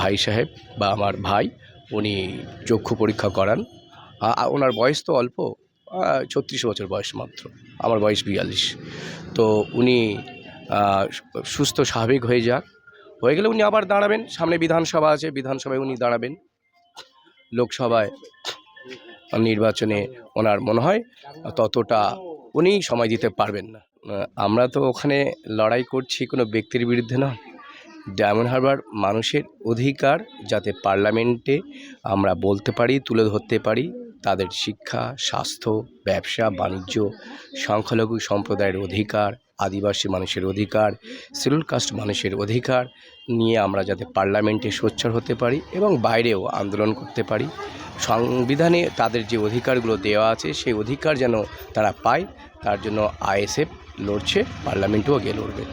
ভাই সাহেব বা আমার ভাই, উনি চক্ষু পরীক্ষা করান। ওনার বয়স তো অল্প ছত্রিশ বছর বয়স মাত্র, আমার বয়স বিয়াল্লিশ। তো উনি সুস্থ স্বাভাবিক হয়ে যাক হয়ে গেলে উনি আবার দাঁড়াবেন, সামনে বিধানসভা আছে, বিধানসভায় উনি দাঁড়াবেন। লোকসভায় নির্বাচনে ওনার মনে হয় ততটা উনি সময় দিতে পারবেন না। আমরা তো ওখানে লড়াই করছি, কোনো ব্যক্তির বিরুদ্ধে না। ডায়মন্ড হারবার মানুষের অধিকার যাতে পার্লামেন্টে আমরা বলতে পারি, তুলে ধরতে পারি, তাদের শিক্ষা, স্বাস্থ্য, ব্যবসা, বাণিজ্য, সংখ্যালঘু সম্প্রদায়ের অধিকার, আদিবাসী মানুষের অধিকার শিডিউল কাস্ট মানুষের অধিকার নিয়ে আমরা যাতে পার্লামেন্টে সোচ্চার হতে পারি এবং বাইরেও আন্দোলন করতে পারি। সংবিধানে তাদের যে অধিকারগুলো দেওয়া আছে, সেই অধিকার যেন তারা পায়, তার জন্য আইএসএফ লড়ছে, পার্লামেন্টেও গিয়ে লড়বে।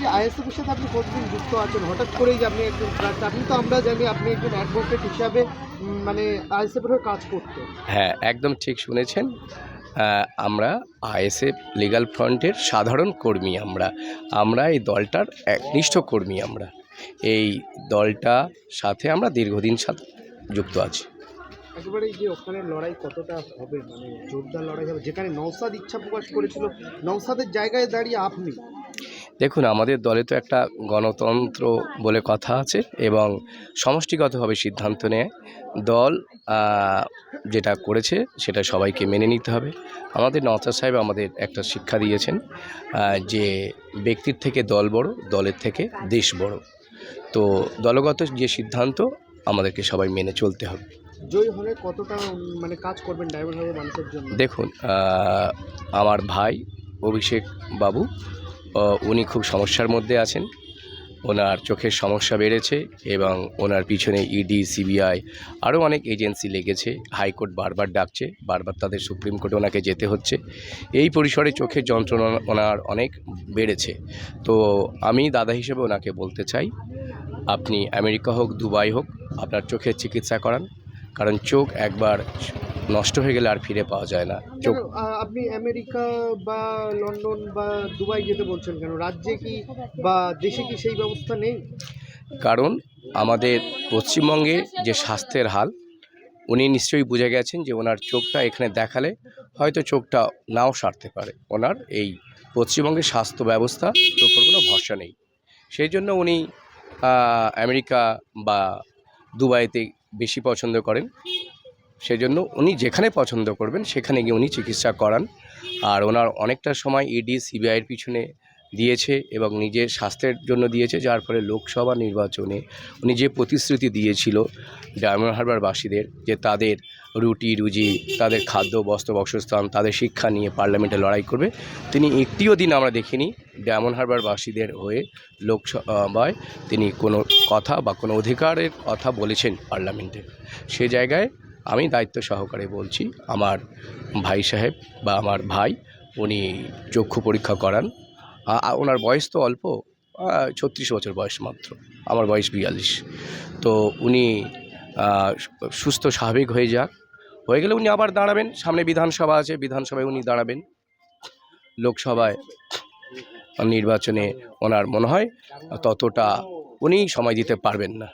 যে আইএসএফ এর সাথে আপনি কতদিন যুক্ত আছেন? হঠাৎ করেই যে আপনি একজন আপনি তো আমরা জানি আপনি একজন অ্যাডভোকেট হিসাবে মানে আইএসএফ এর হয়ে কাজ করতেন। হ্যাঁ একদম ঠিক শুনেছেন। আমরা আইএসএফ লিগাল ফ্রন্টের সাধারণ কর্মী আমরা। আমরা এই দলটার একনিষ্ঠ কর্মী আমরা। এই দলটা সাথে আমরা দীর্ঘদিন সাথে যুক্ত আছি। একেবারে যে ওখানে লড়াই কতটা হবে মানে জোরদার লড়াই হবে যেখানে নৌসাদ ইচ্ছা প্রকাশ করেছিল নৌসাদের জায়গায় দাঁড়িয়ে আপনি দেখুন আমাদের দলে তো একটা গণতন্ত্র বলে কথা আছে এবং সমষ্টিগতভাবে সিদ্ধান্ত নেয়। দল যেটা করেছে সেটা সবাইকে মেনে নিতে হবে। আমাদের নওয়াজ সাহেব আমাদের একটা শিক্ষা দিয়েছেন যে ব্যক্তির থেকে দল বড় দলের থেকে দেশ বড়। তো দলগত যে সিদ্ধান্ত আমাদেরকে সবাই মেনে চলতে হবে। জয়ী হলে কতটা মানে কাজ করবেন ড্রাইভার হবে মানুষের জন্য? দেখুন আমার ভাই অভিষেক বাবু উনি খুব সমস্যার মধ্যে আছেন। ওনার চোখের সমস্যা বেড়েছে এবং ওনার পিছনে ইডি সিবিআই আরও অনেক এজেন্সি লেগেছে। হাইকোর্ট বারবার ডাকছে, বারবার তাদের সুপ্রিম কোর্টে ওনাকে যেতে হচ্ছে। এই পরিসরে চোখের যন্ত্রণা ওনার অনেক বেড়েছে। তো আমি দাদা হিসেবে ওনাকে বলতে চাই, আপনি আমেরিকা হোক, দুবাই হোক, আপনার চোখের চিকিৎসা করান। কারণ চোখ একবার নষ্ট হয়ে গেলে আর ফিরে পাওয়া যায় না। চোখ আপনি আমেরিকা বা লন্ডন বা দুবাই যেতে বলছেন কেন? রাজ্যে কি বা দেশে কি সেই ব্যবস্থা নেই? কারণ আমাদের পশ্চিমবঙ্গে যে স্বাস্থ্যের হাল উনি নিশ্চয়ই বুঝে গেছেন যে ওনার চোখটা এখানে দেখালে হয়তো চোখটা নাও সারতে পারে। ওনার এই পশ্চিমবঙ্গের স্বাস্থ্য ব্যবস্থার উপর কোনো ভরসা নেই। সেই জন্য উনি আমেরিকা বা দুবাইতে বেশি পছন্দ করেন। সেজন্য উনি যেখানে পছন্দ করবেন, সেখানে গিয়ে উনি চিকিৎসা করান। আর ওনার অনেকটা সময় ইডি সিবিআইয়ের পিছনে দিয়েছে এবং নিজের স্বাস্থ্যের জন্য দিয়েছে, যার ফলে লোকসভা নির্বাচনে উনি যে প্রতিশ্রুতি দিয়েছিল ডায়মন্ড হারবারবাসীদের যে তাদের রুটি, রুজি, তাদের খাদ্য, বস্ত্র, বসস্থান, তাদের শিক্ষা নিয়ে পার্লামেন্টে লড়াই করবে, তিনি একটিও দিন আমরা দেখিনি ডায়মন্ড হারবারবাসীদের হয়ে লোকসভায় তিনি কোনো কথা বা কোনো অধিকারের কথা বলেছেন পার্লামেন্টে। সে জায়গায় আমি দায়িত্ব সহকারে বলছি, আমার ভাই সাহেব বা আমার ভাই, উনি চক্ষু পরীক্ষা করান। ওনার বয়স তো অল্প ছত্রিশ বছর বয়স মাত্র, আমার বয়স বিয়াল্লিশ। তো উনি সুস্থ স্বাভাবিক হয়ে যাক। হয়ে গেলে উনি আবার দাঁড়াবেন, সামনে বিধানসভা আছে, বিধানসভায় উনি দাঁড়াবেন। লোকসভায় নির্বাচনে ওনার মনে হয় ততটা উনি সময় দিতে পারবেন না।